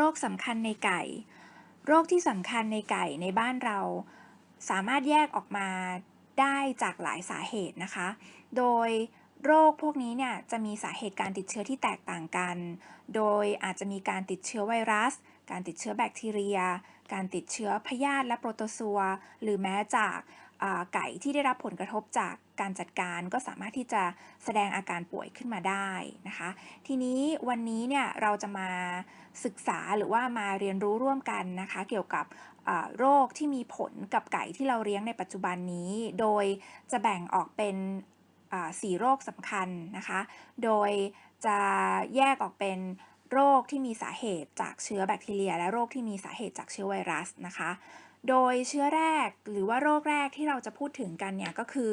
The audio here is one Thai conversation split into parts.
โรคสำคัญในไก่ โรคที่สำคัญในไก่ในบ้านเรา สามารถแยกออกมาได้จากหลายสาเหตุนะคะ โดยโรคพวกนี้เนี่ยจะมีสาเหตุการติดเชื้อที่แตกต่างกัน โดยอาจจะมีการติดเชื้อไวรัส การติดเชื้อแบคทีเรีย การติดเชื้อพยาธิและโปรโตซัว หรือแม้จาก ไก่ที่ได้รับผลกระทบจากการจัดการก็สามารถที่จะแสดงอาการป่วยขึ้นมาได้นะคะ ทีนี้วันนี้เนี่ยเราจะมาศึกษาหรือว่ามาเรียนรู้ร่วมกันนะคะ เกี่ยวกับโรคที่มีผลกับไก่ที่เราเลี้ยงในปัจจุบันนี้ โดยจะแบ่งออกเป็นสี่โรคสำคัญนะคะ โดยจะแยกออกเป็นโรคที่มีสาเหตุจากเชื้อแบคทีเรีย และโรคที่มีสาเหตุจากเชื้อไวรัสนะคะ โดยเชื้อแรกหรือว่าโรคแรกที่เราจะพูดถึงกันเนี่ยก็คือ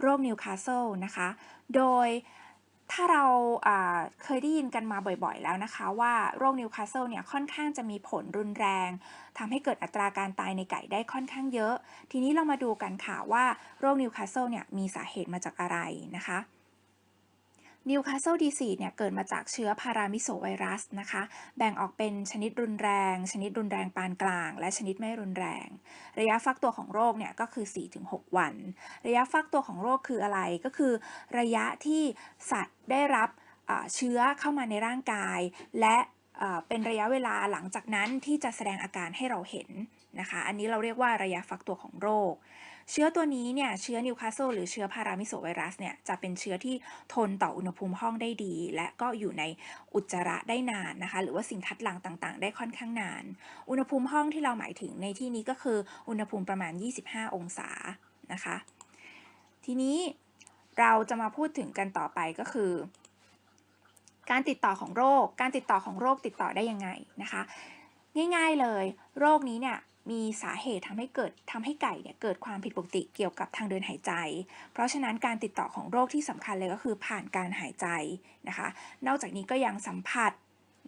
โรคนิวคาสเซิลนะคะ โดยถ้าเราเคยได้ยินกันมาบ่อยๆแล้วนะคะว่าโรคนิวคาสเซิลเนี่ยค่อนข้างจะมีผลรุนแรงทำให้เกิดอัตราการตายในไก่ได้ค่อนข้างเยอะ ทีนี้เรามาดูกันค่ะว่าโรคนิวคาสเซิลเนี่ยมีสาเหตุมาจากอะไรนะคะ นิวคาสเซิลดีซีเนี่ยเกิดมาจากเชื้อพารามิโซไวรัสนะคะ แบ่งออกเป็นชนิดรุนแรง ชนิดรุนแรงปานกลาง และชนิดไม่รุนแรง ระยะฟักตัวของโรคเนี่ยก็คือ 4-6 วัน ระยะฟักตัวของโรคคืออะไรก็คือ ระยะที่สัตว์ได้รับเชื้อเข้ามาในร่างกาย และเป็นระยะเวลาหลังจากนั้นที่จะแสดงอาการให้เราเห็นนะคะ อันนี้เราเรียกว่าระยะฟักตัวของโรค เชื้อตัวนี้เนี่ยเชื้อนิวคาสเซิลหรือเชื้อพารามิโซไวรัสเนี่ยจะเป็นเชื้อที่ทนต่ออุณหภูมิห้องได้ดี และก็อยู่ในอุจจาระได้นานนะคะ หรือว่าสิ่งทัดหลั่งต่างๆ ได้ค่อนข้างนาน อุณหภูมิห้องที่เราหมายถึงในที่นี้ก็คืออุณหภูมิประมาณ 25 องศานะคะ ทีนี้เราจะมาพูดถึงกันต่อไปก็คือ การติดต่อของโรค การติดต่อของโรคติดต่อได้ยังไงนะคะ ง่ายๆเลย โรคนี้เนี่ย มีสาเหตุทำให้เกิดทำให้ไก่เนี่ยเกิดความผิดปกติเกี่ยวกับทางเดินหายใจ เพราะฉะนั้นการติดต่อของโรคที่สำคัญเลยก็คือผ่านการหายใจนะคะ นอกจากนี้ก็ยังสัมผัส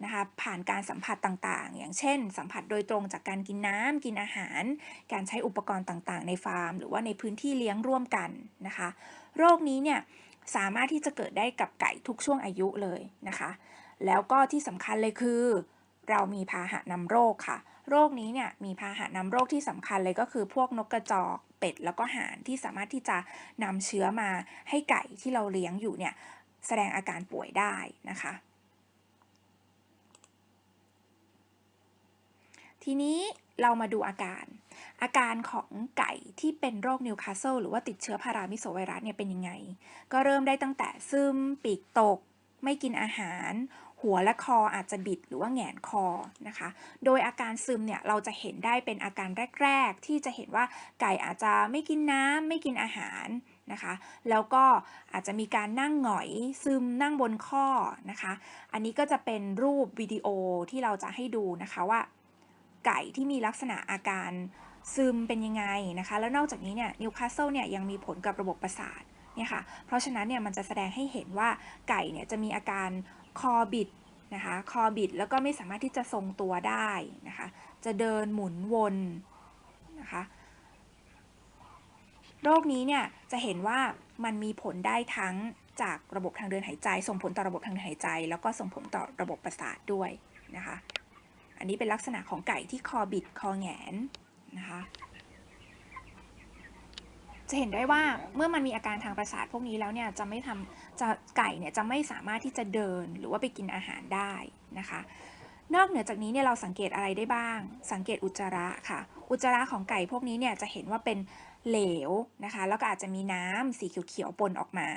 นะคะผ่านการสัมผัสต่างๆ อย่างเช่น สัมผัสโดยตรงจากการกินน้ำกินอาหาร การใช้อุปกรณ์ต่างๆ ในฟาร์ม หรือว่าในพื้นที่เลี้ยงร่วมกันนะคะ โรคนี้เนี่ยสามารถที่จะเกิดได้กับไก่ทุกช่วงอายุเลยนะคะ แล้วก็ที่สำคัญเลยคือ เรามีพาหะนำโรคค่ะ โรคนี้เนี่ยมีพาหะนำโรคที่สำคัญเลยก็คือพวกนกกระจอกเป็ดแล้วก็ห่านที่สามารถที่จะนำเชื้อมาให้ไก่ที่เราเลี้ยงอยู่เนี่ยแสดงอาการป่วยได้นะคะ ทีนี้เรามาดูอาการ อาการของไก่ที่เป็นโรคนิวคาสเซิลหรือว่าติดเชื้อพารามิโซไวรัสเนี่ยเป็นยังไง ก็เริ่มได้ตั้งแต่ซึม ปีกตก ไม่กินอาหาร หัวและคออาจจะบิดหรือว่าแงนคอนะคะ โดยอาการซึมเนี่ยเราจะเห็นได้เป็นอาการแรก ๆ ที่จะเห็นว่าไก่อาจจะไม่กินน้ำไม่กินอาหารนะคะ แล้วก็อาจจะมีการนั่งหงอยซึมนั่งบนข้อนะคะ อันนี้ก็จะเป็นรูปวิดีโอที่เราจะให้ดูนะคะว่า ไก่ที่มีลักษณะอาการซึมเป็นยังไงนะคะ แล้วนอกจากนี้เนี่ยนิวคาสเซิลเนี่ยยังมีผลกับระบบประสาทเนี่ยค่ะ เพราะฉะนั้นเนี่ยมันจะแสดงให้เห็นว่าไก่เนี่ยจะมีอาการ คอบิดนะคะคอบิดแล้วก็ไม่สามารถที่จะทรงตัวได้นะคะจะเดินหมุนวนนะคะโรคนี้เนี่ยจะเห็นว่ามันมีผลได้ทั้งจากระบบทางเดินหายใจ ส่งผลต่อระบบทางเดินหายใจ แล้วก็ส่งผลต่อระบบประสาทด้วยนะคะ อันนี้เป็นลักษณะของไก่ที่คอบิดคอแหงนนะคะ จะเห็นได้ว่าเมื่อมันมีอาการทางประสาทพวกนี้แล้วเนี่ยจะไม่ทำจะไก่เนี่ยจะไม่สามารถที่จะเดินหรือว่าไปกินอาหารได้นะคะ นอกเหนือจากนี้เนี่ยเราสังเกตอะไรได้บ้าง สังเกตอุจจาระค่ะ อุจจาระของไก่พวกนี้เนี่ยจะเห็นว่าเป็นเหลวนะคะแล้วก็อาจจะมีน้ำสีเขียวๆปนออกมา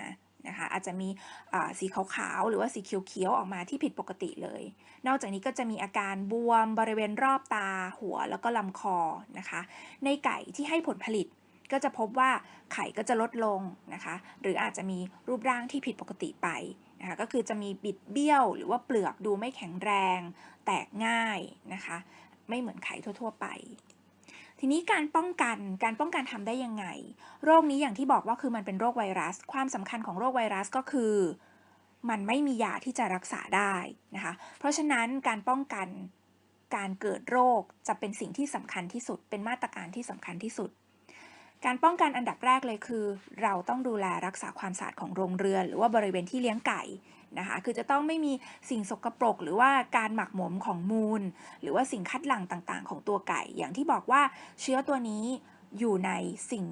นะคะอาจจะมีอ่าสีขาวๆหรือว่าสีเขียวๆออกมาที่ผิดปกติเลย นอกจากนี้ก็จะมีอาการบวมบริเวณรอบตาหัวแล้วก็ลำคอนะคะ ในไก่ที่ให้ผลผลิต ก็จะพบว่าไข่ก็จะลดลงนะคะ หรืออาจจะมีรูปร่างที่ผิดปกติไปนะคะก็คือจะมีบิดเบี้ยว หรือว่าเปลือกดูไม่แข็งแรง แตกง่ายนะคะ ไม่เหมือนไข่ทั่ว ๆ ไป ทีนี้การป้องกันการป้องกันทำได้ยังไง โรคนี้อย่างที่บอกว่าคือมันเป็นโรคไวรัส ความสำคัญของโรคไวรัสก็คือมันไม่มียาที่จะรักษาได้นะคะ เพราะฉะนั้นการป้องกันการเกิดโรคจะเป็นสิ่งที่สำคัญที่สุด เป็นมาตรการที่สำคัญที่สุด การป้องกันอันดับแรกเลยคือ เราต้องดูแลรักษาความสะอาดของโรงเรือน หรือว่าบริเวณที่เลี้ยงไก่นะคะคือจะต้องไม่มีสิ่งสกปรก หรือว่าการหมักหมมของมูล หรือว่าสิ่งคัดหลั่งต่างๆ ของตัวไก่ อย่างที่บอกว่าเชื้อตัวนี้อยู่ในสิ่ง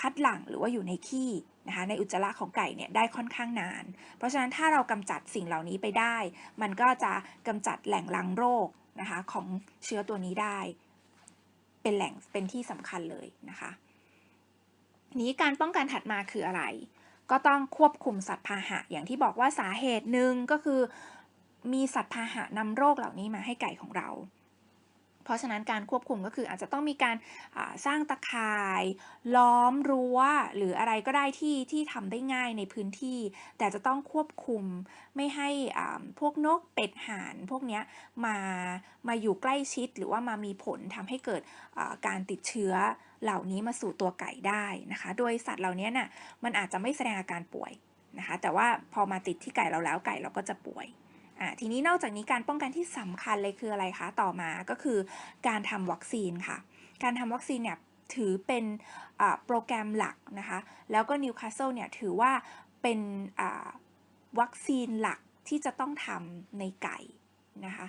คัดหลั่งหรือว่าอยู่ในขี้นะคะในอุจจาระของไก่เนี่ยได้ค่อนข้างนาน เพราะฉะนั้นถ้าเรากำจัดสิ่งเหล่านี้ไปได้ มันก็จะกำจัดแหล่งรังโรคนะคะของเชื้อตัวนี้ได้ เป็นแหล่งเป็นที่สำคัญเลยนะคะ นี้การป้องกันถัดมาคืออะไร ก็ต้องควบคุมสัตว์พาหะ อย่างที่บอกว่าสาเหตุหนึ่งก็คือ มีสัตว์พาหะนำโรคเหล่านี้มาให้ไก่ของเรา เพราะฉะนั้นการควบคุมก็คืออาจจะต้องมีการสร้างตะข่าย ล้อมรั้ว หรืออะไรก็ได้ที่ที่ทำได้ง่ายในพื้นที่ แต่จะต้องควบคุมไม่ให้พวกนกเป็ดห่านพวกนี้มามาอยู่ใกล้ชิด หรือว่ามามีผลทำให้เกิดการติดเชื้อเหล่านี้มาสู่ตัวไก่ได้นะคะ โดยสัตว์เหล่านี้น่ะมันอาจจะไม่แสดงอาการป่วยนะคะ แต่ว่าพอมาติดที่ไก่เราแล้วไก่เราก็จะป่วย อ่าทีนี้นอกจากนี้การป้องกันที่สำคัญเลยคืออะไรคะต่อมาก็คือการทำวัคซีนค่ะ การทำวัคซีนเนี่ยถือเป็นโปรแกรมหลักนะคะ แล้วก็นิวคาสเซิลเนี่ยถือว่าเป็นวัคซีนหลักที่จะต้องทำในไก่นะคะ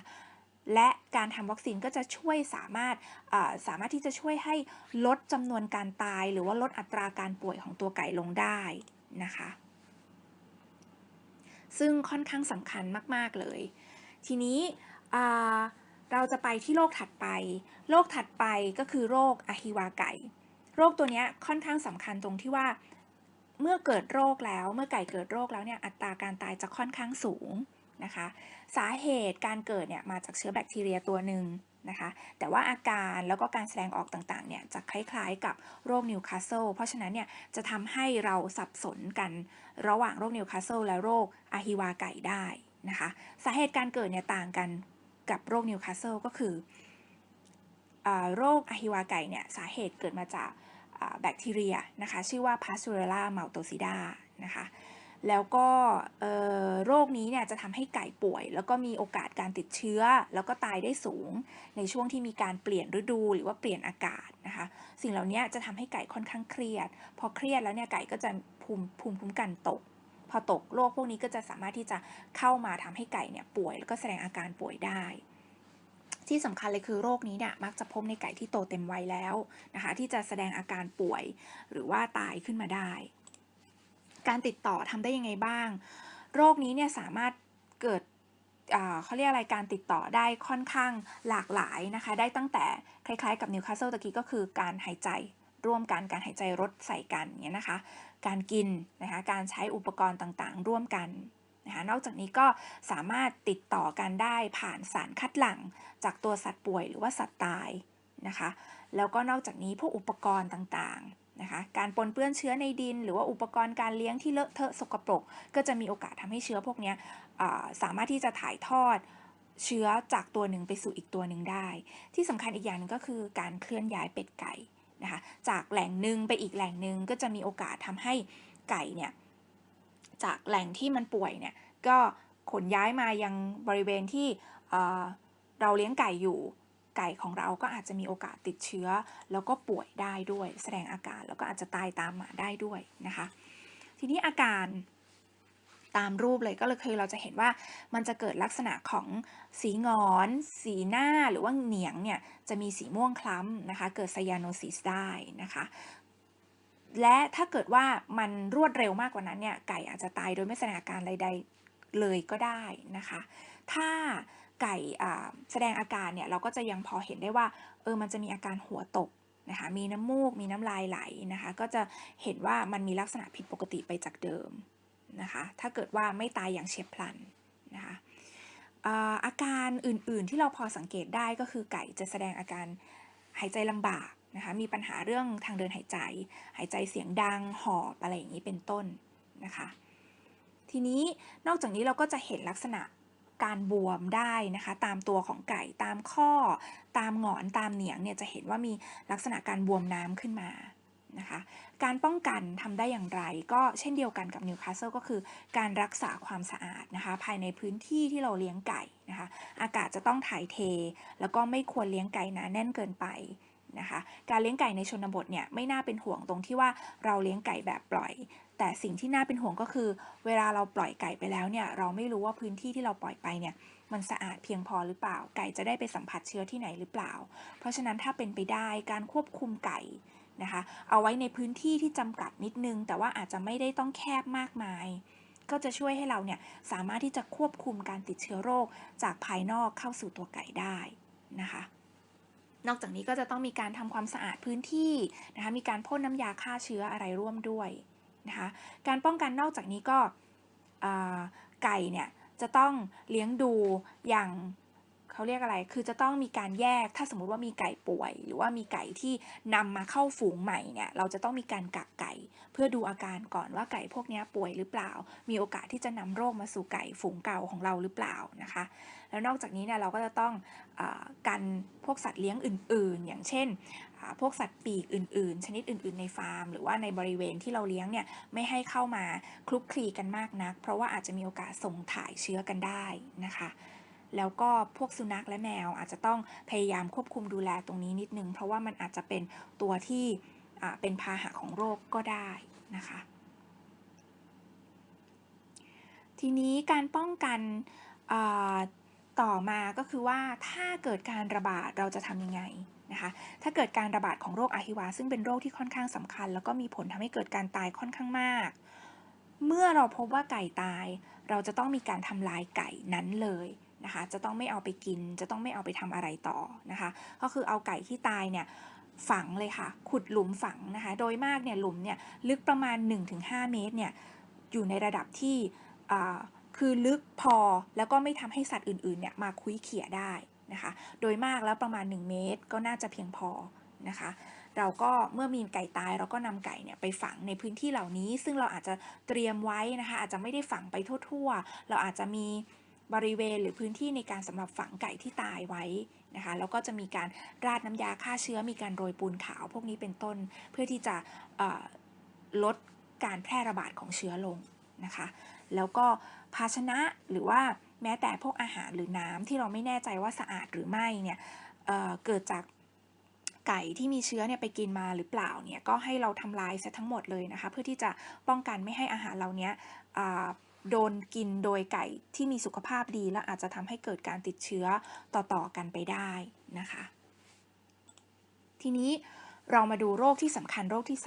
และการทำวัคซีนก็จะช่วยสามารถสามารถที่จะช่วยให้ลดจำนวนการตาย หรือว่าลดอัตราการป่วยของตัวไก่ลงได้นะคะ ซึ่งค่อนข้างสำคัญมาก ๆ เลย ทีนี้เราจะไปที่โรคถัดไป โรคถัดไปก็คือโรคอะฮิวาไก่ โรคตัวนี้ค่อนข้างสำคัญตรงที่ว่า เมื่อเกิดโรคแล้ว เมื่อไก่เกิดโรคแล้วเนี่ย อัตราการตายจะค่อนข้างสูงนะคะ สาเหตุการเกิดเนี่ยมาจากเชื้อแบคทีเรียตัวหนึ่ง นะคะแต่ว่าอาการแล้วก็การแสดงออกต่างๆเนี่ยจะคล้ายๆกับโรคนิวคาสเซิลเพราะฉะนั้นเนี่ยจะทำให้เราสับสนกันระหว่างโรคนิวคาสเซิลและโรคอะฮิวาไก่ได้นะคะสาเหตุการเกิดเนี่ยต่างกันกับโรคนิวคาสเซิลก็คือโรคอะฮิวาไก่เนี่ยสาเหตุเกิดมาจากแบคทีเรียนะคะชื่อว่า Pastorella maltosida นะคะ แล้วก็โรคนี้เนี่ยจะทำให้ไก่ป่วย แล้วก็มีโอกาสการติดเชื้อ แล้วก็ตายได้สูง ในช่วงที่มีการเปลี่ยนฤดูหรือว่าเปลี่ยนอากาศนะคะ สิ่งเหล่านี้จะทำให้ไก่ค่อนข้างเครียด พอเครียดแล้วเนี่ยไก่ก็จะภูมิภูมิคุ้มกันตก พอตกโรคพวกนี้ก็จะสามารถที่จะเข้ามาทำให้ไก่เนี่ยป่วย แล้วก็แสดงอาการป่วยได้ที่สำคัญเลยคือโรคนี้เนี่ยมักจะพบในไก่ที่โตเต็มวัยแล้วนะคะ ที่จะแสดงอาการป่วยหรือว่าตายขึ้นมาได้ การติดต่อทำได้ยังไงบ้าง โรคนี้เนี่ยสามารถเกิดเขาเรียกอะไรการติดต่อได้ค่อนข้างหลากหลายนะคะ ได้ตั้งแต่คล้ายๆกับนิวคาสเซิลตะกี้ก็คือการหายใจร่วมกันการหายใจรดใส่กันเนี่ยนะคะ การกินนะคะการใช้อุปกรณ์ต่างๆ ร่วมกันนะคะนอกจากนี้ก็สามารถติดต่อกันได้ผ่านสารคัดหลั่ง จากตัวสัตว์ป่วยหรือว่าสัตว์ตายนะคะ แล้วก็นอกจากนี้พวกอุปกรณ์ต่างๆ นะคะการปนเปื้อนเชื้อในดิน หรือว่าอุปกรณ์การเลี้ยงที่เลอะเทอะสกปรก ก็จะมีโอกาสทำให้เชื้อพวกนี้สามารถที่จะถ่ายทอดเชื้อจากตัวหนึ่งไปสู่อีกตัวหนึ่งได้ ที่สำคัญอีกอย่างนึงก็คือการเคลื่อนย้ายเป็ดไก่นะคะจากแหล่งหนึ่งไปอีกแหล่งหนึ่งก็จะมีโอกาสทำให้ไก่เนี่ยจากแหล่งที่มันป่วยเนี่ยก็ขนย้ายมายังบริเวณที่เราเลี้ยงไก่อยู่ ไก่ของเราก็อาจจะมีโอกาสติดเชื้อ แล้วก็ป่วยได้ด้วย แสดงอาการแล้วก็อาจจะตายตามมาได้ด้วยนะคะ ทีนี้อาการตามรูปเลยก็เลยคือเราจะเห็นว่ามันจะเกิดลักษณะของสีงอน สีหน้าหรือว่าเหนียงเนี่ยจะมีสีม่วงคล้ำนะคะ เกิดไซยาโนซิสได้นะคะและถ้าเกิดว่ามันรวดเร็วมากกว่านั้นเนี่ยไก่อาจจะตายโดยไม่แสดงอาการใดๆเลยก็ได้นะคะ ถ้า ไก่แสดงอาการเนี่ยเราก็จะยังพอเห็นได้ว่าเออมันจะมีอาการหัวตกนะคะมีน้ำมูกมีน้ำลายไหลนะคะก็จะเห็นว่ามันมีลักษณะผิดปกติไปจากเดิมนะคะถ้าเกิดว่าไม่ตายอย่างเฉียบพลันนะคะอาการอื่นๆที่เราพอสังเกตได้ก็คือไก่จะแสดงอาการหายใจลำบากนะคะมีปัญหาเรื่องทางเดินหายใจ หายใจเสียงดังหอบอะไรอย่างนี้เป็นต้นนะคะทีนี้นอกจากนี้เราก็จะเห็นลักษณะ การบวมได้นะคะ ตามตัวของไก่ตามข้อ ตามหงอนตามเหนียงเนี่ยจะเห็นว่ามีลักษณะการบวมน้ำขึ้นมานะคะการป้องกันทำได้อย่างไร ก็เช่นเดียวกันกับนิวคาสเซิลก็คือการรักษาความสะอาดนะคะภายในพื้นที่ที่เราเลี้ยงไก่นะคะอากาศจะต้องถ่ายเท แล้วก็ไม่ควรเลี้ยงไก่หนาแน่นเกินไป นะคะ การเลี้ยงไก่ในชนบทเนี่ยไม่น่าเป็นห่วงตรงที่ว่าเราเลี้ยงไก่แบบปล่อย แต่สิ่งที่น่าเป็นห่วงก็คือ เวลาเราปล่อยไก่ไปแล้วเนี่ยเราไม่รู้ว่าพื้นที่ที่เราปล่อยไปเนี่ยมันสะอาดเพียงพอหรือเปล่า ไก่จะได้ไปสัมผัสเชื้อที่ไหนหรือเปล่า เพราะฉะนั้นถ้าเป็นไปได้การควบคุมไก่นะคะ เอาไว้ในพื้นที่ที่จำกัดนิดนึง แต่ว่าอาจจะไม่ได้ต้องแคบมากมาย ก็จะช่วยให้เราเนี่ยสามารถที่จะควบคุมการติดเชื้อโรคจากภายนอกเข้าสู่ตัวไก่ได้นะคะ นอกจากนี้ก็จะต้องมีการทำความสะอาดพื้นที่นะคะมีการพ่นน้ำยาฆ่าเชื้ออะไรร่วมด้วยนะคะการป้องกันนอกจากนี้ก็ไก่เนี่ยจะต้องเลี้ยงดูอย่าง เขาเรียกอะไร คือจะต้องมีการแยก ถ้าสมมุติว่ามีไก่ป่วย หรือว่ามีไก่ที่นำมาเข้าฝูงใหม่เนี่ย เราจะต้องมีการกักไก่ เพื่อดูอาการก่อนว่าไก่พวกนี้ป่วยหรือเปล่า มีโอกาสที่จะนำโรคมาสู่ไก่ฝูงเก่าของเราหรือเปล่านะคะ แล้วนอกจากนี้เนี่ยเราก็จะต้องอกันพวกสัตว์เลี้ยงอื่น ๆ อย่างเช่น พวกสัตว์ปีกอื่น ๆ ชนิดอื่น ๆ ในฟาร์ม หรือว่าในบริเวณที่เราเลี้ยงเนี่ยไม่ให้เข้ามาคลุกคลีกันมากนัก เพราะว่าอาจจะมีโอกาสส่งถ่ายเชื้อกันได้นะคะ แล้วก็พวกสุนัขและแมวอาจจะต้องพยายามควบคุมดูแลตรงนี้นิดนึง เพราะว่ามันอาจจะเป็นตัวที่เป็นพาหะของโรคก็ได้นะคะ ทีนี้การป้องกันต่อมาก็คือว่าถ้าเกิดการระบาดเราจะทำยังไงนะคะถ้าเกิดการระบาดของโรคอะฮิวา ซึ่งเป็นโรคที่ค่อนข้างสำคัญ แล้วก็มีผลทำให้เกิดการตายค่อนข้างมาก เมื่อเราพบว่าไก่ตาย เราจะต้องมีการทำลายไก่นั้นเลย นะคะ จะต้องไม่เอาไปกิน จะต้องไม่เอาไปทำอะไรต่อนะคะ ก็คือเอาไก่ที่ตายเนี่ยฝังเลยค่ะ ขุดหลุมฝังนะคะ โดยมากเนี่ยหลุมเนี่ยลึกประมาณ 1-5 เมตรเนี่ยอยู่ในระดับที่คือลึกพอแล้วก็ไม่ทำให้สัตว์อื่นๆเนี่ยมาคุยเขี่ยได้นะคะ โดยมากแล้วประมาณ 1 เมตรก็น่าจะเพียงพอนะคะ เราก็เมื่อมีไก่ตายเราก็นำไก่เนี่ยไปฝังในพื้นที่เหล่านี้ ซึ่งเราอาจจะเตรียมไว้นะคะ อาจจะไม่ได้ฝังไปทั่ว ๆ เราอาจจะมี บริเวณหรือพื้นที่ในการสำหรับฝังไก่ที่ตายไว้นะคะแล้วก็จะมีการราดน้ำยาฆ่าเชื้อมีการโรยปูนขาว พวกนี้เป็นต้นเพื่อที่จะลดการแพร่ระบาดของเชื้อลงนะคะ แล้วก็ภาชนะหรือว่าแม้แต่พวกอาหารหรือน้ำที่เราไม่แน่ใจว่าสะอาดหรือไม่เนี่ยเเกิดจากไก่ที่มีเชื้อเนี่ยไปกินมาหรือเปล่าเนี่ยก็ให้เราทำลายซะทั้งหมดเลยนะคะ เพื่อที่จะป้องกันไม่ให้อาหารเหล่านี้ โดนกินโดยไก่ที่มีสุขภาพดี และอาจจะทำให้เกิดการติดเชื้อต่อๆกันไปได้นะคะ ทีนี้เรามาดูโรคที่สำคัญโรคที่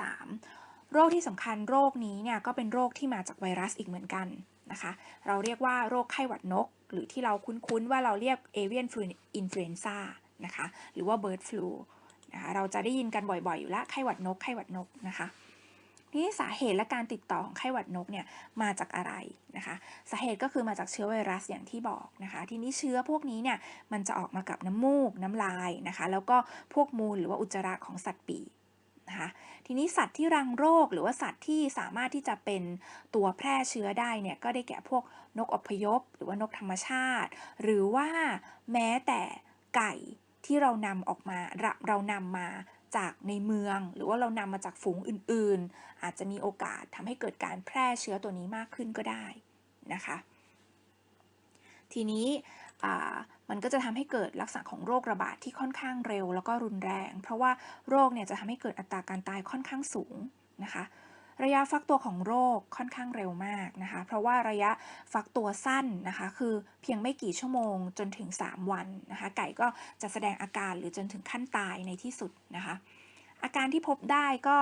3 โรคที่สำคัญโรคนี้เนี่ยก็เป็นโรคที่มาจากไวรัสอีกเหมือนกันนะคะ เราเรียกว่าโรคไข้หวัดนก หรือที่เราคุ้นๆว่าเราเรียก avian influenza นะคะหรือว่า bird flu นะคะเราจะได้ยินกันบ่อยๆ อยู่แล้วไข้หวัดนกไข้หวัดนกนะคะ นี่สาเหตุและการติดต่อของไข้หวัดนกเนี่ยมาจากอะไรนะคะ สาเหตุก็คือมาจากเชื้อไวรัสอย่างที่บอกนะคะ ทีนี้เชื้อพวกนี้เนี่ยมันจะออกมากับน้ำมูกน้ำลายนะคะ แล้วก็พวกมูลหรือว่าอุจจาระของสัตว์ปีกนะคะทีนี้สัตว์ที่รังโรคหรือว่าสัตว์ที่สามารถที่จะเป็นตัวแพร่เชื้อได้เนี่ยก็ได้แก่พวกนกอพยพ หรือว่านกธรรมชาติ หรือว่าแม้แต่ไก่ที่เรานำออกมาเราเรานำมา จากในเมือง หรือว่าเรานำมาจากฝูงอื่นๆ อาจจะมีโอกาสทำให้เกิดการแพร่เชื้อตัวนี้มากขึ้นก็ได้นะคะ ทีนี้มันก็จะทำให้เกิดลักษณะของโรคระบาดที่ค่อนข้างเร็วแล้วก็รุนแรง เพราะว่าโรคเนี่ยจะทำให้เกิดอัตราการตายค่อนข้างสูงนะคะ ระยะฟักตัวของโรคค่อนข้างเร็วมากนะคะ เพราะว่าระยะฟักตัวสั้นนะคะ คือเพียงไม่กี่ชั่วโมงจนถึง 3 วันนะคะ ไก่ก็จะแสดงอาการหรือจนถึงขั้นตายในที่สุดนะคะ อาการที่พบได้ก็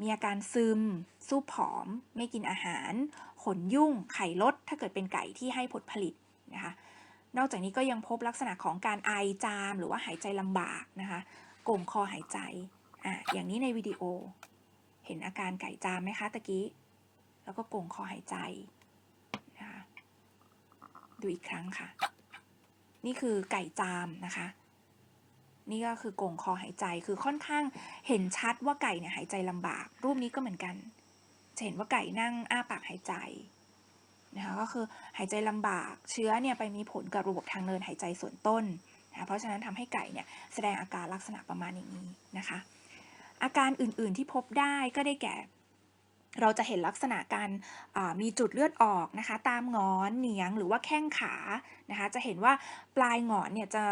มีอาการซึม สู้ผอม ไม่กินอาหาร ขนยุ่ง ไข่ลด ถ้าเกิดเป็นไก่ที่ให้ผลผลิตนะคะ นอกจากนี้ก็ยังพบลักษณะของการไอจาม หรือว่าหายใจลำบากนะคะก่งคอหายใจ อะ อย่างนี้ในวิดีโอ เห็นอาการไก่จามไหมคะตะกี้ แล้วก็โก่งคอหายใจนะคะดูอีกครั้งค่ะ นี่คือไก่จามนะคะ นี่ก็คือโก่งคอหายใจคือค่อนข้างเห็นชัดว่าไก่เนี่ยหายใจลำบาก รูปนี้ก็เหมือนกันจะเห็นว่าไก่นั่งอ้าปากหายใจนะคะก็คือหายใจลำบากเชื้อเนี่ยไปมีผลกับระบบทางเดินหายใจส่วนต้นนะะเพราะฉะนั้นทำให้ไก่เนี่ยแสดงอาการลักษณะประมาณอย่างนี้นะคะ อาการอื่นๆที่พบได้ก็ได้แก่ เราจะเห็นลักษณะการมีจุดเลือดออกนะคะ ตามงอนเหนียงหรือว่าแข้งขานะคะ จะเห็นว่าปลายงอนเนี่ยจะ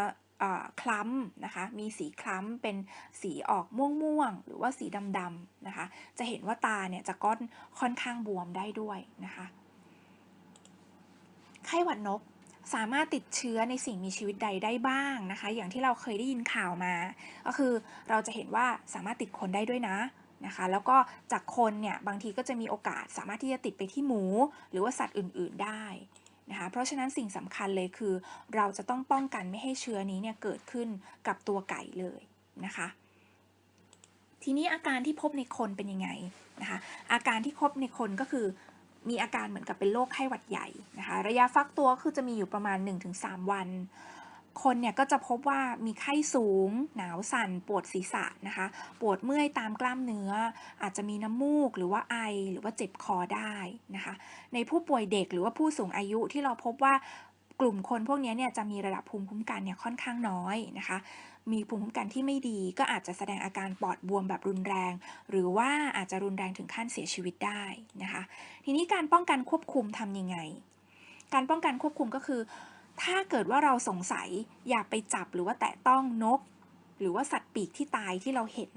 คล้ำนะคะ มีสีคล้ำเป็นสีออกม่วงๆ หรือว่าสีดำๆนะคะ จะเห็นว่าตาเนี่ยจะก้อนค่อนข้างบวมได้ด้วยนะคะ ไข้หวัดนก สามารถติดเชื้อในสิ่งมีชีวิตใดได้บ้างนะคะ อย่างที่เราเคยได้ยินข่าวมา ก็คือเราจะเห็นว่าสามารถติดคนได้ด้วยนะนะคะ แล้วก็จากคนเนี่ยบางทีก็จะมีโอกาสสามารถที่จะติดไปที่หมู หรือว่าสัตว์อื่น ๆได้นะคะ เพราะฉะนั้นสิ่งสำคัญเลยคือ เราจะต้องป้องกันไม่ให้เชื้อนี้เนี่ยเกิดขึ้นกับตัวไก่เลยนะคะทีนี้อาการที่พบในคนเป็นยังไงนะคะอาการที่พบในคนก็คือ มีอาการเหมือนกับเป็นโรคไข้หวัดใหญ่นะคะ ระยะฟักตัวคือจะมีอยู่ประมาณ 1-3 วัน คนเนี่ยก็จะพบว่ามีไข้สูง หนาวสั่น ปวดศีรษะนะคะ ปวดเมื่อยตามกล้ามเนื้อ อาจจะมีน้ำมูกหรือว่าไอหรือว่าเจ็บคอได้นะคะ ในผู้ป่วยเด็กหรือว่าผู้สูงอายุที่เราพบว่ากลุ่มคนพวกนี้เนี่ยจะมีระดับภูมิคุ้มกันเนี่ยค่อนข้างน้อยนะคะ มีภูมิคุ้มกันที่ไม่ดี ก็อาจจะแสดงอาการปอดบวมแบบรุนแรง หรือว่าอาจจะรุนแรงถึงขั้นเสียชีวิตได้นะคะ ทีนี้การป้องกันควบคุมทำยังไง การป้องกันควบคุมก็คือ ถ้าเกิดว่าเราสงสัยอย่าไปจับหรือว่าแตะต้องนก หรือว่าสัตว์ปีกที่ตายที่เราเห็น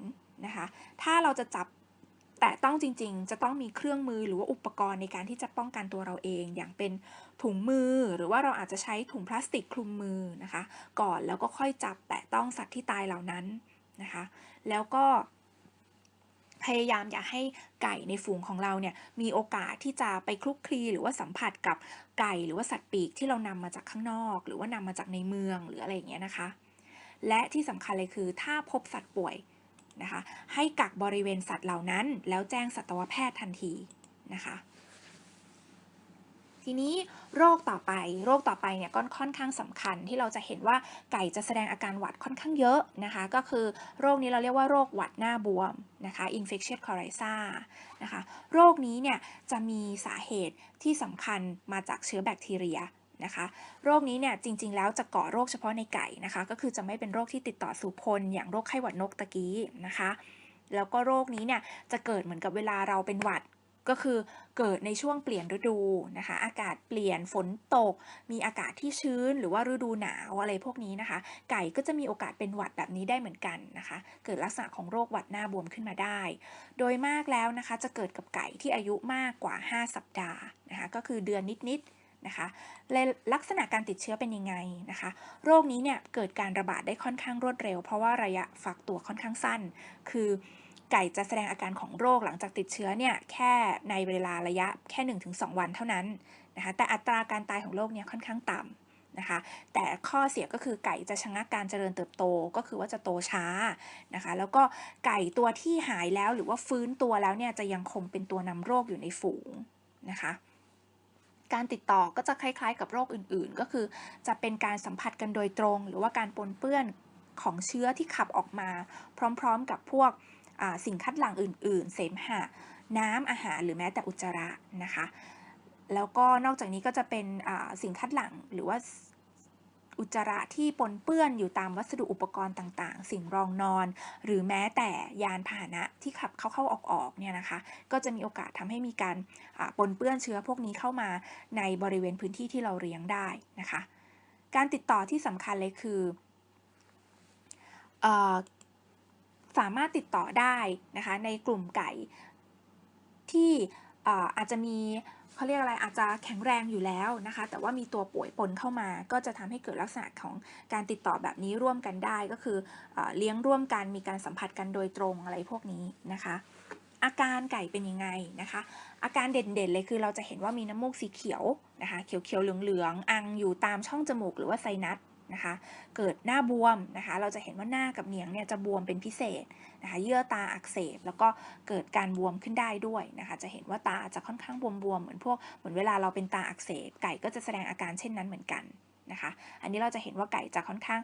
นะคะ ถ้าเราจะจับ แตะต้องจริงๆ จะต้องมีเครื่องมือหรือว่าอุปกรณ์ในการที่จะป้องกันตัวเราเอง อย่างเป็นถุงมือ หรือว่าเราอาจจะใช้ถุงพลาสติกคลุมมือนะคะ ก่อนแล้วก็ค่อยจับแตะต้องสัตว์ที่ตายเหล่านั้นนะคะ แล้วก็พยายามอย่าให้ไก่ในฝูงของเราเนี่ยมีโอกาสที่จะไปคลุกคลีหรือว่าสัมผัสกับไก่หรือว่าสัตว์ปีกที่เรานำมาจากข้างนอก หรือว่านำมาจากในเมืองหรืออะไรอย่างเงี้ยนะคะ และที่สำคัญเลยคือถ้าพบสัตว์ป่วย นะคะ ให้กักบริเวณสัตว์เหล่านั้น แล้วแจ้งสัตวแพทย์ทันทีนะคะ ทีนี้โรคต่อไป โรคต่อไปเนี่ยก็ค่อนข้างสำคัญที่เราจะเห็นว่าไก่จะแสดงอาการหวัดค่อนข้างเยอะนะคะ ก็คือโรคนี้เราเรียกว่าโรคหวัดหน้าบวมนะคะ infectious coryza นะคะ โรคนี้เนี่ยจะมีสาเหตุที่สำคัญมาจากเชื้อแบคทีเรีย นะคะ โรคนี้เนี่ยจริงๆ แล้วจะก่อโรคเฉพาะในไก่นะคะ ก็คือจะไม่เป็นโรคที่ติดต่อสู่คน อย่างโรคไข้หวัดนกตะกี้นะคะ แล้วก็โรคนี้เนี่ยจะเกิดเหมือนกับเวลาเราเป็นหวัดก็คือเกิดในช่วงเปลี่ยนฤดูนะคะ อากาศเปลี่ยนฝนตก มีอากาศที่ชื้นหรือว่าฤดูหนาวอะไรพวกนี้นะคะ ไก่ก็จะมีโอกาสเป็นหวัดแบบนี้ได้เหมือนกันนะคะ เกิดลักษณะของโรคหวัดหน้าบวมขึ้นมาได้ โดยมากแล้วนะคะจะเกิดกับไก่ที่อายุมากกว่า 5 สัปดาห์นะคะก็คือเดือนนิดๆ นะคะล,ลักษณะการติดเชื้อเป็นยังไงนะคะ โรคนี้เนี่ยเกิดการระบาดได้ค่อนข้างรวดเร็ว เพราะว่าระยะฟักตัวค่อนข้างสั้น คือไก่จะแสดงอาการของโรคหลังจากติดเชื้อเนี่ยแค่ในเวลาระยะแค่ 1-2 วันเท่านั้นนะคะ แต่อัตราการตายของโรคเนี่ยค่อนข้างต่ำนะคะแต่ข้อเสียก็คือไก่จะชะงักการเจริญเติบโตก็คือว่าจะโตช้านะคะ แล้วก็ไก่ตัวที่หายแล้วหรือว่าฟื้นตัวแล้วเนี่ยจะยังคงเป็นตัวนำโรคอยู่ในฝูงนะคะ การติดต่อก็จะคล้ายๆ กับโรคอื่นๆ ก็คือจะเป็นการสัมผัสกันโดยตรง หรือว่าการปนเปื้อนของเชื้อที่ขับออกมา พร้อมๆ กับพวกสิ่งคัดหลั่งอื่น ๆ เสมหะ น้ำอาหารหรือแม้แต่อุจจาระนะคะ แล้วก็นอกจากนี้ก็จะเป็นสิ่งคัดหลั่งหรือว่า อุจจาระที่ปนเปื้อนอยู่ตามวัสดุอุปกรณ์ต่างๆ สิ่งรองนอน หรือแม้แต่ยานพาหนะที่ขับเข้าๆออกๆเนี่ยนะคะ ก็จะมีโอกาสทำให้มีการปนเปื้อนเชื้อพวกนี้เข้ามาในบริเวณพื้นที่ที่เราเลี้ยงได้นะคะ การติดต่อที่สำคัญเลยคืออสามารถติดต่อได้นะคะในกลุ่มไก่ที่อาจจะมี เขาเรียกอะไรอาจจะแข็งแรงอยู่แล้วนะคะ แต่ว่ามีตัวป่วยปนเข้ามา ก็จะทำให้เกิดลักษณะของการติดต่อแบบนี้ร่วมกันได้ก็คือเออเลี้ยงร่วมกันมีการสัมผัสกันโดยตรงอะไรพวกนี้นะคะ อาการไก่เป็นยังไงนะคะ อาการเด่นๆเลยคือเราจะเห็นว่ามีน้ำมูกสีเขียวนะคะ เขียวๆเหลืองๆอังอยู่ตามช่องจมูกหรือว่าไซนัส นะคะ เกิดหน้าบวมนะคะ เราจะเห็นว่าหน้ากับเหนียงเนี่ยจะบวมเป็นพิเศษนะคะ เยื่อตาอักเสบ แล้วก็เกิดการบวมขึ้นได้ด้วยนะคะ จะเห็นว่าตาจะค่อนข้างบวมๆเหมือนพวกเหมือนเวลาเราเป็นตาอักเสบ ไก่ก็จะแสดงอาการเช่นนั้นเหมือนกันนะคะ อันนี้เราจะเห็นว่าไก่จะค่อนข้าง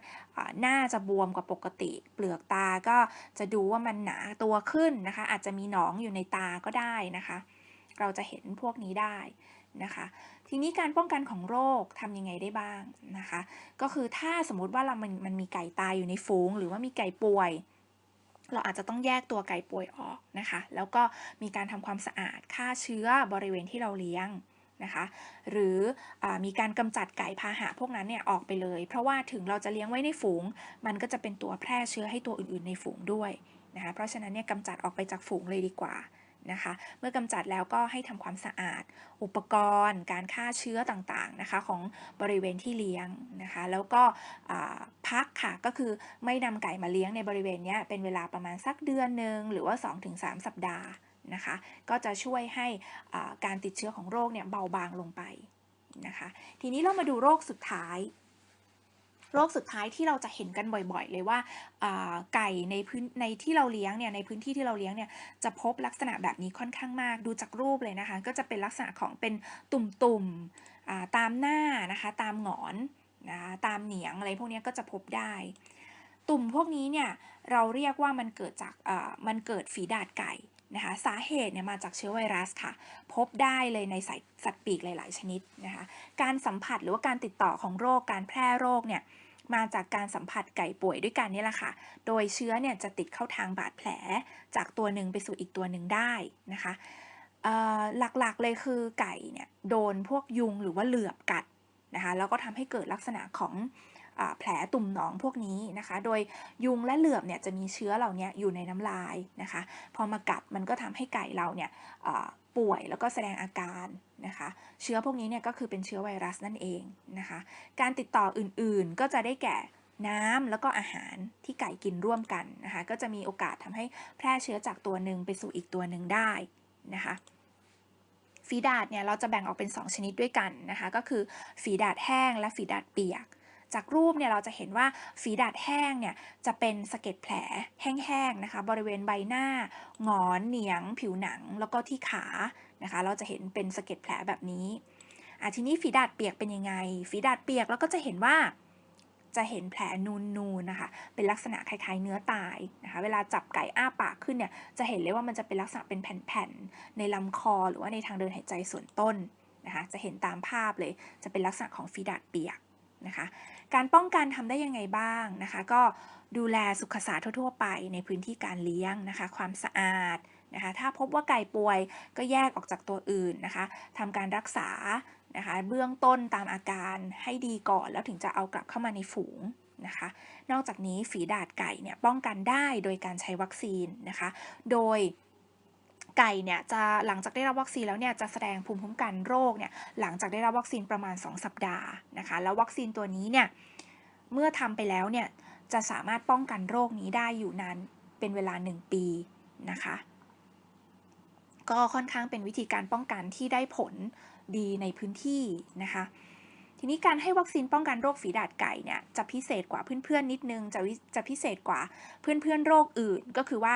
หน้าจะบวมกว่าปกติ เปลือกตาก็จะดูว่ามันหนาตัวขึ้นนะคะ อาจจะมีหนองอยู่ในตาก็ได้นะคะ เราจะเห็นพวกนี้ได้นะคะ ทีนี้การป้องกันของโรคทำยังไงได้บ้างนะคะ ก็คือถ้าสมมุติว่าเรามันมันมีไก่ตายอยู่ในฝูง หรือว่ามีไก่ป่วย เราอาจจะต้องแยกตัวไก่ป่วยออกนะคะ แล้วก็มีการทำความสะอาดฆ่าเชื้อบริเวณที่เราเลี้ยงนะคะหรืออมีการกำจัดไก่พาหะพวกนั้นเนี่ยออกไปเลย เพราะว่าถึงเราจะเลี้ยงไว้ในฝูง มันก็จะเป็นตัวแพร่เชื้อให้ตัวอื่นๆในฝูงด้วยนะคะเพราะฉะนั้นเนี่ยกำจัดออกไปจากฝูงเลยดีกว่า นะคะ เมื่อกำจัดแล้วก็ให้ทำความสะอาด อุปกรณ์ การฆ่าเชื้อต่างๆนะคะของบริเวณที่เลี้ยงนะคะ แล้วก็พักค่ะก็คือไม่นำไก่มาเลี้ยงในบริเวณนี้เป็นเวลาประมาณสักเดือนหนึ่งหรือว่า 2-3 สัปดาห์นะคะ ก็จะช่วยให้การติดเชื้อของโรคเนี่ยเบาบางลงไปนะคะ ทีนี้เรามาดูโรคสุดท้าย โรคสุดท้ายที่เราจะเห็นกันบ่อยๆ เลยว่าไก่ในพื้นในที่เราเลี้ยงเนี่ยในพื้นที่ที่เราเลี้ยงเนี่ยจะพบลักษณะแบบนี้ค่อนข้างมากดูจากรูปเลยนะคะ ก็จะเป็นลักษณะของเป็นตุ่มๆตามหน้านะคะ ตามหงอนนะตามเหนียงอะไรพวกนี้ก็จะพบได้ ตุ่มพวกนี้เนี่ยเราเรียกว่ามันเกิดจากมันเกิดฝีดาดไก่นะคะสาเหตุเนี่ยมาจากเชื้อไวรัสค่ะ พบได้เลยในสัตว์สัตว์ปีกหลาย ๆ ชนิดนะคะ การสัมผัสหรือว่าการติดต่อของโรคการแพร่โรคเนี่ย มาจากการสัมผัสไก่ป่วยด้วยกันนี่แหละค่ะ โดยเชื้อเนี่ยจะติดเข้าทางบาดแผลจากตัวหนึ่งไปสู่อีกตัวหนึ่งได้นะคะหลักๆเลยคือไก่เนี่ยโดนพวกยุงหรือว่าเหลือบกัดนะคะแล้วก็ทำให้เกิดลักษณะของอแผลตุ่มหนองพวกนี้นะคะ โดยยุงและเหลือบเนี่ยจะมีเชื้อเหล่านี้อยู่ในน้ำลายนะคะ พอมากัดมันก็ทำให้ไก่เราเนี่ย ป่วยแล้วก็แสดงอาการนะคะ เชื้อพวกนี้เนี่ยก็คือเป็นเชื้อไวรัสนั่นเองนะคะ การติดต่ออื่นๆก็จะได้แก่น้ำแล้วก็อาหารที่ไก่กินร่วมกันนะคะ ก็จะมีโอกาสทำให้แพร่เชื้อจากตัวหนึ่งไปสู่อีกตัวหนึ่งได้นะคะฝีดาดเนี่ยเราจะแบ่งออกเป็น 2 ชนิดด้วยกันนะคะ ก็คือฝีดาดแห้งและฝีดาดเปียก จากรูปเนี่ยเราจะเห็นว่าฝีดาดแห้งเนี่ยจะเป็นสะเก็ดแผลแห้งๆนะคะ บริเวณใบหน้า หงอนเหนียง ผิวหนังแล้วก็ที่ขานะคะ เราจะเห็นเป็นสะเก็ดแผลแบบนี้อะทีนี้ฝีดาดเปียกเป็นยังไง ฝีดาดเปียกเราก็จะเห็นว่าจะเห็นแผลนูนๆนนะคะ เป็นลักษณะคล้ายๆเนื้อตายนะคะ เวลาจับไก่อ้าปากขึ้นเนี่ย จะเห็นเลยว่ามันจะเป็นลักษณะเป็นแผ่นๆ ในลำคอหรือว่าในทางเดินหายใจส่วนต้นนะคะ จะเห็นตามภาพเลย จะเป็นลักษณะของฝีดาดเปียกนะคะ การป้องกันทำได้ยังไงบ้างนะคะ ก็ดูแลสุขศาสตร์ทั่ว ๆ ไปในพื้นที่การเลี้ยงนะคะ ความสะอาดนะคะ ถ้าพบว่าไก่ป่วยก็แยกออกจากตัวอื่นนะคะทำการรักษานะคะ เบื้องต้นตามอาการให้ดีก่อน แล้วถึงจะเอากลับเข้ามาในฝูงนะคะ นอกจากนี้ฝีดาดไก่เนี่ยป้องกันได้โดยการใช้วัคซีนนะคะ โดย ไก่เนี่ยจะหลังจากได้รับวัคซีนแล้วเนี่ยจะแสดงภูมิคุ้มกันโรคเนี่ยหลังจากได้รับวัคซีนประมาณ 2 สัปดาห์นะคะแล้ววัคซีนตัวนี้เนี่ยเมื่อทำไปแล้วเนี่ยจะสามารถป้องกันโรคนี้ได้อยู่นานเป็นเวลา 1 ปีนะคะก็ค่อนข้างเป็นวิธีการป้องกันที่ได้ผลดีในพื้นที่นะคะ ทีนี้การให้วัคซีนป้องกันโรคฝีดาดไก่เนี่ยจะพิเศษกว่าเพื่อนๆนิดนึงจะวิจะพิเศษกว่าเพื่อนๆโรคอื่น ก็คือว่า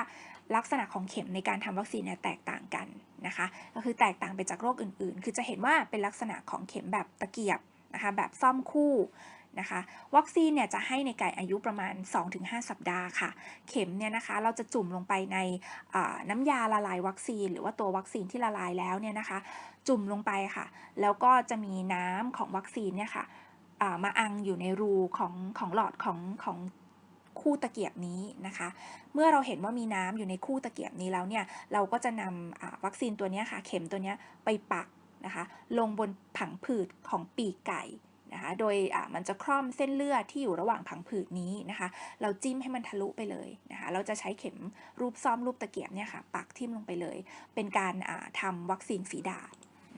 ลักษณะของเข็มในการทำวัคซีนเนี่ยแตกต่างกันนะคะ ก็คือแตกต่างไปจากโรคอื่นๆ คือจะเห็นว่าเป็นลักษณะของเข็มแบบตะเกียบนะคะแบบซ่อมคู่นะคะวัคซีนเนี่ยจะให้ในไก่อายุประมาณ 2-5 สัปดาห์ค่ะ เข็มเนี่ยนะคะเราจะจุ่มลงไปในน้ำยาละลายวัคซีน หรือว่าตัววัคซีนที่ละลายแล้วเนี่ยนะคะ จุ่มลงไปค่ะ แล้วก็จะมีน้ำของวัคซีนเนี่ยค่ะมาอังอยู่ในรูของของหลอดของของ คู่ตะเกียบนี้นะคะ เมื่อเราเห็นว่ามีน้ำอยู่ในคู่ตะเกียบนี้แล้วเนี่ยเราก็จะนำวัคซีนตัวนี้ค่ะ เข็มตัวนี้ไปปักนะคะ ลงบนผังผืดของปีกไก่นะคะ โดยมันจะคร่อมเส้นเลือดที่อยู่ระหว่างผังผืดนี้นะคะ เราจิ้มให้มันทะลุไปเลยนะคะ เราจะใช้เข็มรูปซ่อมรูปตะเกียบเนี่ยค่ะ ปักทิ่มลงไปเลย เป็นการอ่าทำวัคซีนฝีดาษ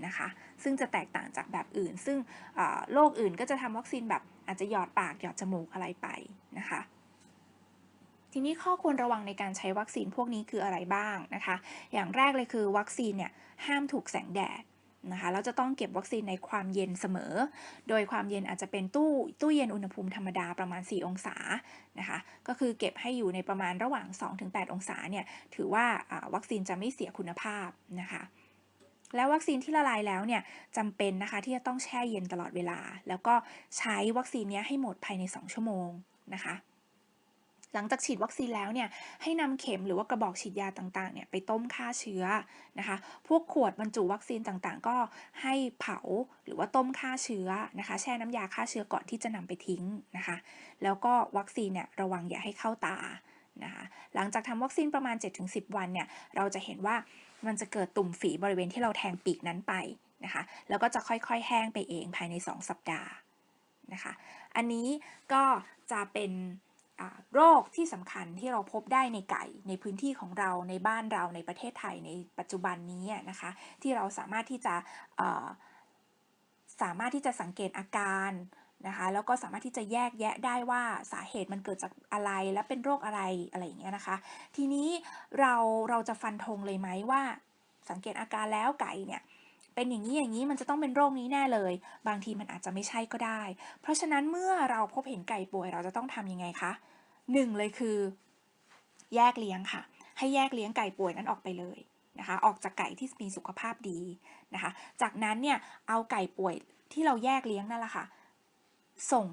นะคะ ซึ่งจะแตกต่างจากแบบอื่น ซึ่งโรคอื่นก็จะทำวัคซีนแบบอาจจะหยอดปากหยอดจมูกอะไรไปนะคะ ทีนี้ข้อควรระวังในการใช้วัคซีนพวกนี้คืออะไรบ้างนะคะ อย่างแรกเลยคือวัคซีนเนี่ยห้ามถูกแสงแดดนะคะแล้วจะต้องเก็บวัคซีนในความเย็นเสมอ โดยความเย็นอาจจะเป็นตู้ตู้เย็นอุณหภูมิธรรมดาประมาณ 4 องศานะคะ ก็คือเก็บให้อยู่ในประมาณระหว่าง 2-8 องศาเนี่ย ถือว่าวัคซีนจะไม่เสียคุณภาพนะคะ แล้ววัคซีนที่ละลายแล้วเนี่ยจำเป็นนะคะที่จะต้องแช่เย็นตลอดเวลา แล้วก็ใช้วัคซีนนี้ให้หมดภายใน 2 ชั่วโมงนะคะ หลังจากฉีดวัคซีนแล้วเนี่ยให้นำเข็มหรือว่ากระบอกฉีดยาต่างๆเนี่ยไปต้มฆ่าเชื้อนะคะ พวกขวดบรรจุวัคซีนต่างๆ ก็ให้เผาหรือว่าต้มฆ่าเชื้อนะคะ แช่น้ำยาฆ่าเชื้อก่อนที่จะนำไปทิ้งนะคะ แล้วก็วัคซีนเนี่ยระวังอย่าให้เข้าตานะคะหลังจากทำวัคซีนประมาณ 7-10 วันเนี่ยเราจะเห็นว่ามันจะเกิดตุ่มฝีบริเวณที่เราแทงปีกนั้นไปนะคะ แล้วก็จะค่อยๆ แห้งไปเองภายใน 2 สัปดาห์นะคะ อันนี้ก็จะเป็น โรคที่สำคัญที่เราพบได้ในไก่ในพื้นที่ของเราในบ้านเราในประเทศไทยในปัจจุบันนี้นะคะ ที่เราสามารถที่จะสามารถที่จะสังเกตอาการนะคะแล้วก็สามารถที่จะแยกแยะได้ว่าสาเหตุมันเกิดจากอะไรและเป็นโรคอะไรอะไรอย่างเงี้ยนะคะ ทีนี้เราเราจะฟันธงเลยไหมว่า สังเกตอาการแล้วไก่เนี่ย เป็นอย่างนี้อย่างนี้มันจะต้องเป็นโรคนี้แน่เลย บางทีมันอาจจะไม่ใช่ก็ได้ เพราะฉะนั้นเมื่อเราพบเห็นไก่ป่วยเราจะต้องทำยังไงคะหนึ่งเลยคือ แยกเลี้ยงค่ะ ให้แยกเลี้ยงไก่ป่วยนั้นออกไปเลยนะคะ ออกจากไก่ที่มีสุขภาพดีนะคะ จากนั้นเนี่ยเอาไก่ป่วยที่เราแยกเลี้ยงนั่นแหละค่ะ ส่ง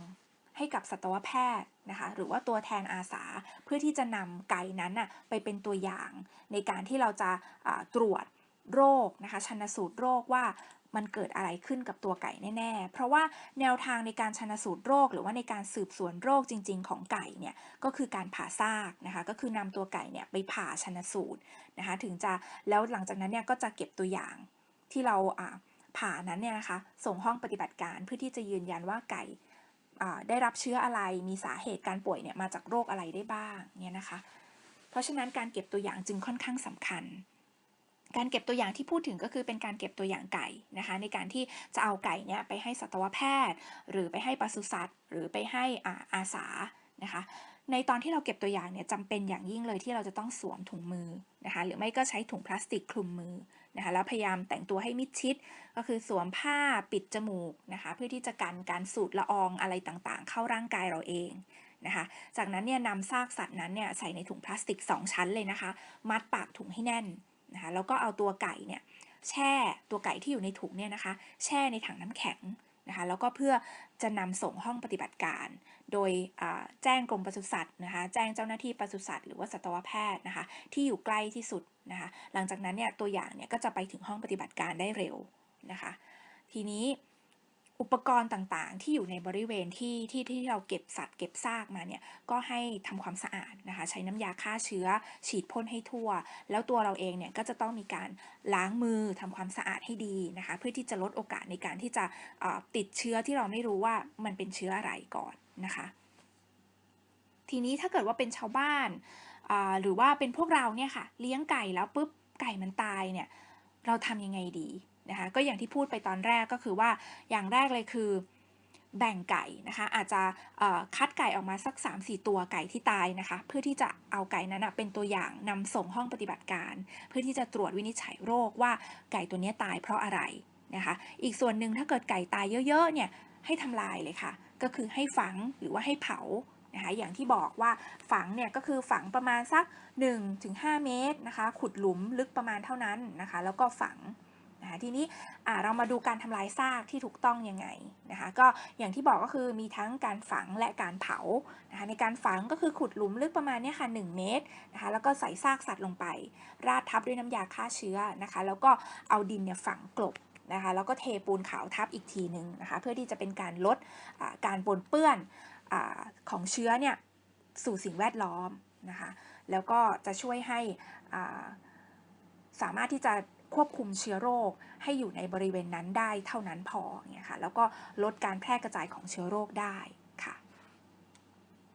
ให้กับสัตวแพทย์นะคะหรือว่าตัวแทนอาสาเพื่อที่จะนำไก่นั้นน่ะไปเป็นตัวอย่างในการที่เราจะอ่าตรวจ โรคนะคะชันสูตรโรคว่ามันเกิดอะไรขึ้นกับตัวไก่แน่ๆ เพราะว่าแนวทางในการชันสูตรโรค หรือว่าในการสืบสวนโรคจริง ๆ ของไก่เนี่ยก็คือการผ่าซากนะคะ ก็คือนำตัวไก่เนี่ยไปผ่าชันสูตรนะคะ ถึงจะแล้วหลังจากนั้นเนี่ยก็จะเก็บตัวอย่างที่เราผ่านั้นเนี่ยนะคะ ส่งห้องปฏิบัติการเพื่อที่จะยืนยันว่าไก่ได้รับเชื้ออะไรมีสาเหตุการป่วยเนี่ยมาจากโรคอะไรได้บ้างเนี่ยนะคะ เพราะฉะนั้นการเก็บตัวอย่างจึงค่อนข้างสำคัญ การเก็บตัวอย่างที่พูดถึงก็คือเป็นการเก็บตัวอย่างไก่นะคะ ในการที่จะเอาไก่เนี่ยไปให้สัตวแพทย์ หรือไปให้ปศุสัตว์ หรือไปให้อาอาสานะคะ ในตอนที่เราเก็บตัวอย่างเนี่ยจำเป็นอย่างยิ่งเลยที่เราจะต้องสวมถุงมือนะคะ หรือไม่ก็ใช้ถุงพลาสติกคลุมมือนะคะ แล้วพยายามแต่งตัวให้มิดชิด ก็คือสวมผ้าปิดจมูกนะคะ เพื่อที่จะกันการสูดละอองอะไรต่างๆ เข้าร่างกายเราเองนะคะ จากนั้นเนี่ยนำซากสัตว์นั้นเนี่ยใส่ในถุงพลาสติก 2 ชั้นเลยนะคะ มัดปากถุงให้แน่น นะคะแล้วก็เอาตัวไก่เนี่ยแช่ตัวไก่ที่อยู่ในถุงเนี่ยนะคะ แช่ในถังน้ำแข็งนะคะแล้วก็เพื่อจะนำส่งห้องปฏิบัติการ โดยแจ้งกรมปศุสัตว์นะคะแจ้งเจ้าหน้าที่ปศุสัตว์หรือว่าสัตวแพทย์นะคะที่อยู่ใกล้ที่สุดนะคะหลังจากนั้นเนี่ยตัวอย่างเนี่ยก็จะไปถึงห้องปฏิบัติการได้เร็วนะคะทีนี้ อุปกรณ์ต่างๆ ที่อยู่ในบริเวณที่ที่ที่เราเก็บสัตว์เก็บซากมาเนี่ยก็ให้ทำความสะอาดนะคะ ใช้น้ำยาฆ่าเชื้อ ฉีดพ่นให้ทั่ว แล้วตัวเราเองเนี่ยก็จะต้องมีการล้างมือทำความสะอาดให้ดีนะคะ เพื่อที่จะลดโอกาสในการที่จะติดเชื้อที่เราไม่รู้ว่ามันเป็นเชื้ออะไรก่อนนะคะ ทีนี้ถ้าเกิดว่าเป็นชาวบ้านหรือว่าเป็นพวกเราเนี่ยค่ะ เลี้ยงไก่แล้วปุ๊บไก่มันตายเนี่ยเราทำยังไงดี นะคะก็อย่างที่พูดไปตอนแรกก็คือว่าอย่างแรกเลยคือแบ่งไก่นะคะอาจจะคัดไก่ออกมาสัก 3-4 ตัวไก่ที่ตายนะคะเพื่อที่จะเอาไก่นั้นเป็นตัวอย่างนำส่งห้องปฏิบัติการ เพื่อที่จะตรวจวินิจฉัยโรคว่าไก่ตัวนี้ตายเพราะอะไรนะคะอีกส่วนหนึ่งถ้าเกิดไก่ตายเยอะๆเนี่ยให้ทำลายเลยค่ะ ก็คือให้ฝังหรือว่าให้เผานะคะอย่างที่บอกว่าฝังเนี่ยก็คือฝังประมาณสัก 1-5 เมตรนะคะขุดหลุมลึกประมาณเท่านั้นนะคะแล้วก็ฝัง ทีนี้เรามาดูการทำลายซากที่ถูกต้องยังไงนะคะก็อย่างที่บอกก็คือมีทั้งการฝังและการเผานะคะในการฝังก็คือขุดหลุมลึกประมาณนี้ค่ะ 1 เมตรนะคะแล้วก็ใส่ซากสัตว์ลงไป ราดทับด้วยน้ำยาฆ่าเชื้อนะคะแล้วก็เอาดินเนี่ยฝังกลบนะคะแล้วก็เทปูนขาวทับอีกทีหนึ่งนะคะเพื่อที่จะเป็นการลดการปนเปื้อนอของเชื้อเนี่ยสู่สิ่งแวดล้อมนะคะแล้วก็จะช่วยให้สามารถที่จะ ควบคุมเชื้อโรคให้อยู่ในบริเวณนั้นได้เท่านั้นพอเนี่ยค่ะแล้วก็ลดการแพร่กระจายของเชื้อโรคได้